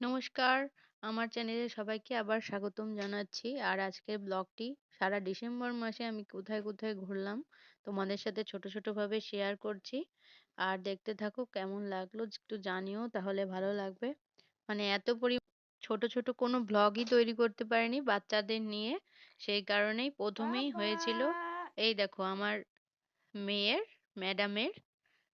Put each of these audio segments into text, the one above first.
নমস্কার, আমার চ্যানেলে সবাইকে আবার স্বাগতম জানাচ্ছি। আর আজকের ব্লগটি সারা ডিসেম্বর মাসে আমি কোথায়, কোথায় ঘুরলাম তোমাদের সাথে ছোট, ছোট ভাবে শেয়ার করছি। আর দেখতে থাকো কেমন লাগল একটু জানিও তাহলে ভালো লাগবে। মানে এত পরি ছোট, ছোট কোনো ব্লগই তৈরি করতে পারিনি বাচ্চাদের নিয়ে। সেই কারণেই ১ম এই হয়েছিল এই দেখো আমার মেয়ের, ম্যাডামের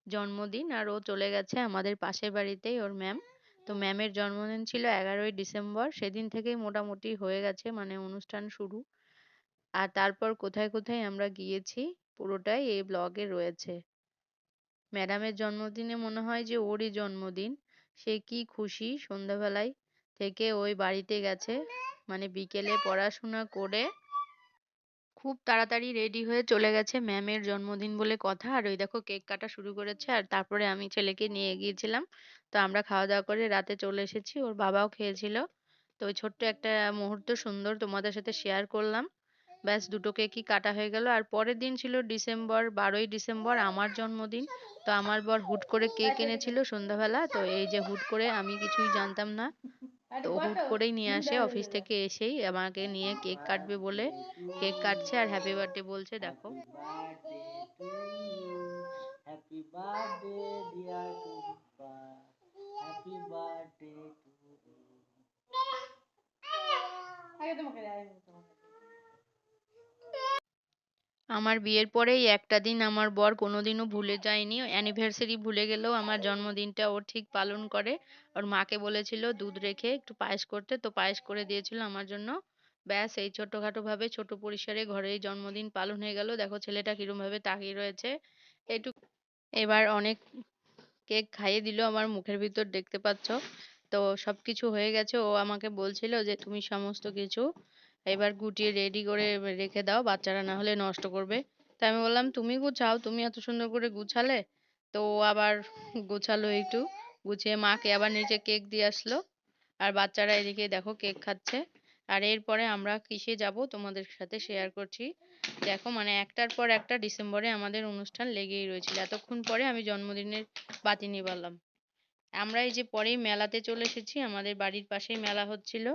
জন্মদিন আর ও চলে গেছে আমাদের পাশের বাড়িতেই ওর ম্যাম। তো ম্যামের জন্মদিন ছিল এগারোই ডিসেম্বর। সেদিন থেকেই মোটামুটি হয়ে গেছে মানে অনুষ্ঠান শুরু। আর তারপর কোথায় কোথায় আমরা গিয়েছি পুরোটাই এই ব্লগে রয়েছে। ম্যাডামের জন্মদিনে মনে হয় যে ওরই জন্মদিন। সে কি খুশি সন্ধ্যাবেলায় থেকে ওই বাড়িতে গেছে। মানে বিকেলে পড়াশোনা করে খুব তাড়াতাড়ি রেডি হয়ে চলে গেছে ম্যামের জন্মদিন বলে কথা। আর ওই দেখো কেক কাটা শুরু করেছে আর তারপরে আমি ছেলেকে নিয়ে গিয়েছিলাম তো আমরা খাওয়া দাওয়া করে রাতে চলে এসেছি। ওর বাবাও খেয়েছিল। তো ওই ছোট্ট একটা মুহূর্ত সুন্দর তোমাদের সাথে শেয়ার করলাম। ব্যাস দুটো কেকই কাটা হয়ে গেল। আর পরের দিন ছিল ডিসেম্বর, বারোই ডিসেম্বর, আমার জন্মদিন। তো আমার বর হুট করে কেক এনেছিল সন্ধ্যাবেলা। তো এই যে হুট করে আমি কিছুই জানতাম না। তো হুট করেই নিয়ে আসে অফিস থেকে এসেই আমাকে নিয়ে কেক কাটবে বলে কেক কাটছে আর হ্যাপি বার্থডে বলছে দেখো। Happy birthday dear happy birthday to আগে তোমাকে। আমার বিয়ের পরেই একটা দিন আমার বর কোনোদিনও ভুলে যায়নি। অ্যানিভার্সারি ভুলে গেলেও আমার জন্মদিনটা ও ঠিক পালন করে। ওর মাকে বলেছিল, দুধ রেখে একটু পায়েস করতে। তো পায়েস করে দিয়েছিল আমার জন্য। ব্যাস, এই ছোটখাটো ভাবে ছোট পরিসরে ঘরেই জন্মদিন পালন হয়ে গেল। দেখো ছেলেটা কিরম ভাবে তাকিয়ে রয়েছে। একটু এবার অনেক কেক খাইয়ে দিল আমার মুখের ভিতর, দেখতে পাচ্ছ? তো সব কিছু হয়ে গেছে। ও আমাকে বলছিল যে, তুমি সমস্ত কিছু এবার গুটিয়ে রেডি করে রেখে দাও, বাচ্চারা না হলে নষ্ট করবে। তাই আমি বললাম, তুমি গুছাও, তুমি এত সুন্দর করে গুছালে? তো ও আবার গুছালো একটু, গুছিয়ে মাকে আবার নিচে কেক দিয়ে আসলো। আর বাচ্চারা এদিকে দেখো কেক খাচ্ছে। আর এরপরে আমরা কিসে যাব তোমাদের সাথে শেয়ার করছি। দেখো মানে একটার পর একটা ডিসেম্বরে আমাদের অনুষ্ঠান লেগেই রয়েছিল। এতক্ষণ পরে আমি জন্মদিনের বাতি নিবালাম আমরা এই যে পরেই মেলাতে চলে এসেছি, আমাদের বাড়ির পাশেই মেলা হচ্ছিল।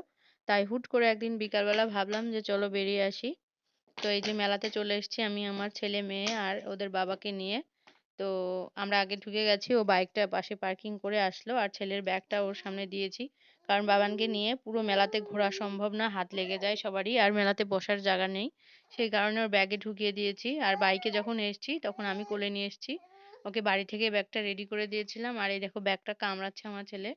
তাই হুট করে একদিন বিকালবেলা ভাবলাম যে চলো বেরিয়ে আসি। তো এই যে মেলাতে চলে এসেছি আমি, আমার ছেলে, মেয়ে আর ওদের বাবাকে নিয়ে। তো আমরা আগে ঢুকে গেছি, ও বাইকটা পাশে পার্কিং করে আসলো আর ছেলের ব্যাগটা ওর সামনে দিয়েছি। কারণ বাবানকে নিয়ে পুরো মেলাতে ঘোরা সম্ভব না, হাত লেগে যায় সবারই আর মেলাতে বসার জায়গা নেই। সেই কারণে ওর ব্যাগে ঢুকিয়ে দিয়েছি আর বাইকে যখন এসেছি তখন আমি কোলে নিয়ে এসেছি। ওকে বাড়ি থেকে ব্যাগটা রেডি করে দিয়েছিলাম আর এই দেখো ব্যাগটা কামড়াচ্ছে আমার ছেলে।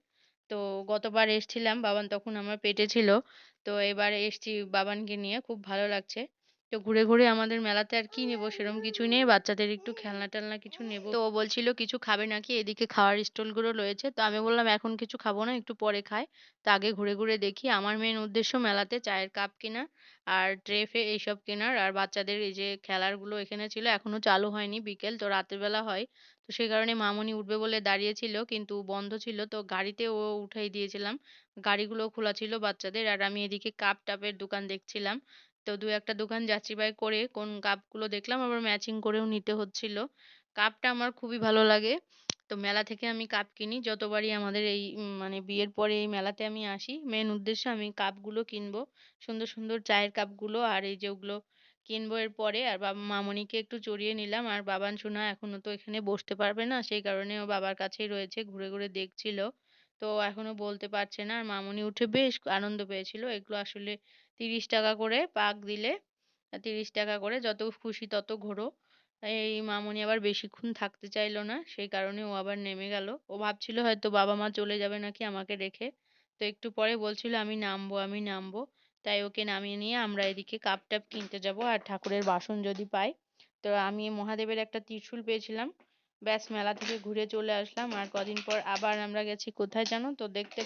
তো গতবার এসছিলাম, বাবান তখন আমার পেটে ছিল। তো এবার এসছি বাবানকে নিয়ে, খুব ভালো লাগছে। তো ঘুরে ঘুরে আমাদের মেলাতে আর কি নেব সেরকম কিছুই নেই। বাচ্চাদের একটু খেলনা টেলনা কিছু নেব। তো ও বলছিল, কিছু খাবে নাকি? এদিকে খাওয়ার স্টলগুলো রয়েছে। তো আমি বললাম, এখন কিছু খাব না, একটু পরে খাই। তো আগে ঘুরে ঘুরে দেখি, আমার মেন উদ্দেশ্য মেলাতে চায়ের কাপ কেনা আর ট্রে ফে এইসব কেনার। আর বাচ্চাদের এই যে খেলারগুলো এখানে ছিল, এখনও চালু হয়নি বিকেল, তো রাতের বেলা হয়। তো সেই কারণে মামনি উঠবে বলে দাঁড়িয়েছিল, কিন্তু বন্ধ ছিল। তো গাড়িতে ও উঠাই দিয়েছিলাম। গাড়িগুলো খোলা ছিল বাচ্চাদের, আর আমি এদিকে কাপ টাপের দোকান দেখছিলাম। তো দু একটা দোকান যাচাই করে কোন কাপগুলো দেখলাম, আবার ম্যাচিং করেও নিতে হচ্ছিল। কাপটা আমার খুবই ভালো লাগে। তো মেলা থেকে আমি কাপ কিনি, যতবারই আমাদের এই মানে বিয়ের পরে এই মেলাতে আমি আসি মেন উদ্দেশ্য আমি কাপগুলো কিনবো। সুন্দর সুন্দর চায়ের কাপগুলো আর এই যে ওগুলো কিনবো এর পরে, আর বাবা, মামনিকে একটু চড়িয়ে নিলাম। আর বাবান সোনা এখনও তো এখানে বসতে পারবে না, সেই কারণে ও বাবার কাছেই রয়েছে, ঘুরে ঘুরে দেখছিলো। তো এখনও বলতে পারছে না। আর মামনি উঠে বেশ আনন্দ পেয়েছিল। এগুলো আসলে তিরিশ টাকা করে পাক দিলে, তিরিশ টাকা করে যত খুশি তত ঘোরো। এই মামনি আবার বেশিক্ষণ থাকতে চাইলো না, সেই কারণে ও আবার নেমে গেল। ও ভাবছিল হয়তো বাবা মা চলে যাবে নাকি আমাকে রেখে। তো একটু পরে বলছিল, আমি নামবো আমি নামবো। তাই ওকে নামিয়ে নিয়ে আমরা এদিকে কাপ টাপ কিনতে যাব আর ঠাকুরের বাসন যদি পাই। তো আমি মহাদেবের একটা ত্রিশূল পেয়েছিলাম। ব্যাস মেলা থেকে ঘুরে চলে আসলাম। আর কদিন পর আবার আমরা গেছি। কোথায় জানো? তো দেখতে